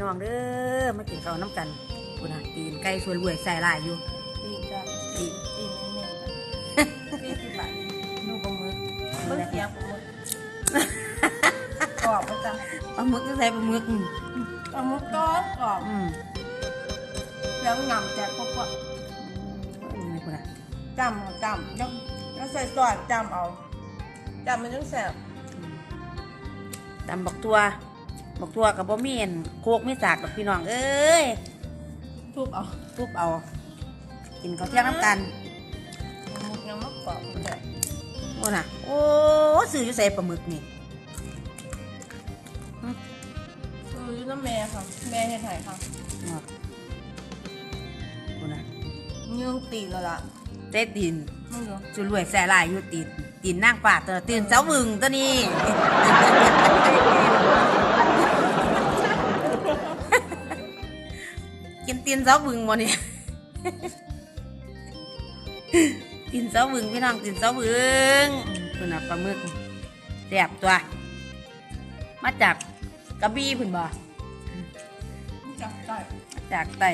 น้ำกันคุณน่ะตีนไก่ส่วนรวยใส่ลายอยู่ตีจ้ะตีตีเน้นๆจ้ะสี่สิบบาทลูกปลาหมึกเพิ่งเสียผมกรอบประจปลาหมึกก็ใส่ปลาหมึกอืมำปลาหมึกก้อนกรอบอืมเสียงหนำแต่พวกว่านี่คุณน่ะจำเอาจำแล้วแล้วใส่ซอสจำเอาจำมันต้องแสบตำบักตัว บักตัวกับบ่มีอันโคกไม่สากดอกพี่น้องเอ้ยทุบเอาทุบเอา กินข้าวเที่ยงน้ำกันปลาหมึกยังไม่กรอบเลยโอ้น่ะ โอ้ซื้ออยู่ใส่ปลาหมึกนี่คือน้ำแม่ค่ะ แม่เฮ็ดไห้ค่ะเนาะคุณน่ะยืงตีแล้วล่ะเต้ดินไม่รู้จุรวยแส่ลายอยู่ตีนตีนนั่งป่าตัวตื่นเช้าบึงตัวนี้ กินตีนเช้าบึงบ่เนี่ยตีนเช้าบึงพี่น้องตีนเช้าบึงคุณน่ะปลาหมึกแซ่บตัว มาจากกระบี่พุ่นบ่จับได้มาจากไต้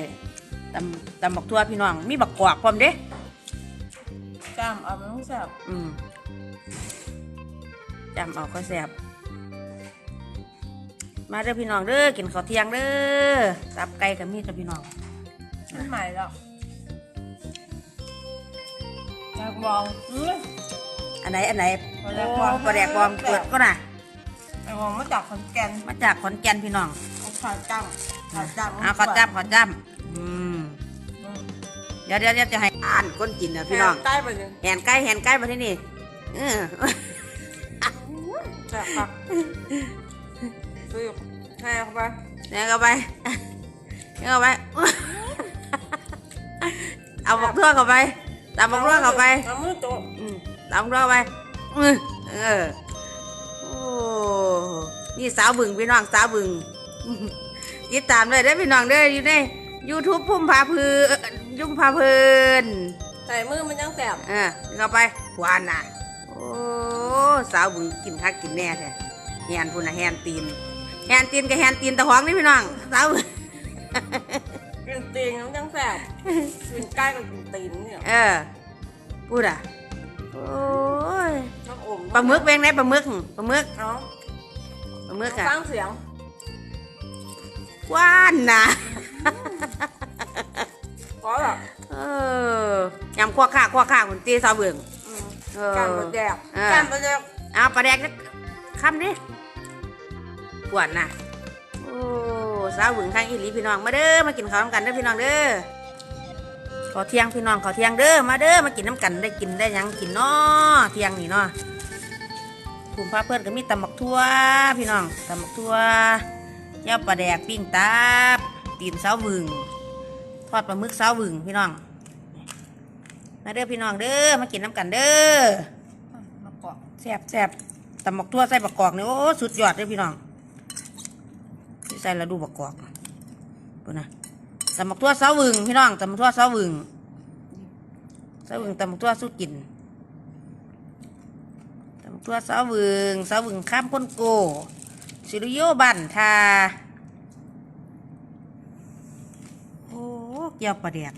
ตำตำบักทั่วพี่น้อง มีบักกวากพร้อมเด้จำเอามันต้องแสบอืมจำเอาก็แสบ มาเด้อพี่น้องเด้อกินข้าวเที่ยงเด้อตับไก่กับมีดกับพี่น้องมันใหม่แล้วอยากลองเอ้ยอันไหนอันไหนปลาแดกบองโปลาแดกบองเปิดก็น่ะอยากลองมาจากขอนแก่นมาจากขอนแก่นพี่น้องเอาขาจำขาจำเอาขอจับขอจับอืมเดี๋ยวเดี๋ยวเดี๋ยวจะให้อ่านคนกินนะพี่น้องใกล้ไปเลยแหนไก่แหนไก่มาที่นี่เออ แซ่บค่ะ ซื้อให้เข้าไปเนี่ยเข้าไปเนี่ยเข้าไป เอาบักทั่วเข้าไปตามบักทั่วเข้าไปเอามือโตะอืมตามเราไปอืมเออโอ้นี่สาวบึงพี่น้องสาวบึงติดตามเลยได้อพี่น้องเด้ออยู่ใน YouTube พุ่มพาพือยุ่งพาเพลินใส่มือมันยังแสบเออเข้าไปหวานน่ะ โอ้ สาวบึงกินคักกินแน่แท้แฮนพุ่นน่ะแฮนตีน แฮนตีนกับแฮนตีนตะหองนี่พี่น้องสาวบึงกินตีนมันยังแสบกินใกล้กับกินตีนเนี่ยเออพูดอะโอ้ยน้ำอมปลาหมึกเป็นไงปลาหมึกปลาหมึกเนาะปลาหมึกอะฟังเสียงกว้านนะก็แบบเออยำควักข้าควักข้าคุณตีสาวเบืองอืมเออการประแดกเออการประแดกเอาปลาแดกสักคำดิ กวนนะโอ้สาวเบืองข้างอีหลีพี่น้องมาเด้อมากินข้าวน้ำกันเด้อพี่น้องเด้อขอเที่ยงพี่น้องขอเที่ยงเด้อมาเด้อมากินน้ำกันได้กินได้หยังกินเนาะเที่ยงนี่เนาะภูมิพาเพื่อนก็มีตำบักทั่วพี่น้องตำบักทั่วเจ้าปลาแดกปิ้งตับตีนสาวเบืองทอดปลาหมึกสาวบึงพี่น้อง มาเด้อพี่น้องเด้อมากินน้ำกันเด้อมาเกาะแซ่บแซ่บตำบักทั่วใส่บักกอกนี่โอ้สุดยอดเลยพี่น้องที่ ใส่แล้วดูบักกอกดูนะตำบักทั่วสาวบึงพี่น้องตำบักทั่วสาวบึงสาวบึงตำบักทั่วสุดกินตำบักทั่วสาวบึงสาวบึงข้ามพ้นโกสิริโยบันทาโอ้เกี่ยวปลาแดก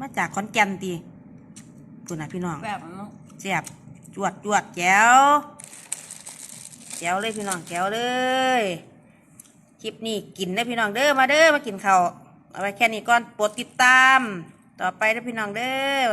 มาจากขอนแก่นตีคุณนะพี่น้องแบบเนาะแซ่บจวดจวดแก้วแก้วเลยพี่น้องแก้วเลย คลิปนี้กินได้อพี่น้องเด้อมาเด้อมากินข้าวเอาไว้แค่นี้ก่อนโปรดติดตาม ต่อไปเด้อพี่น้องเด้อ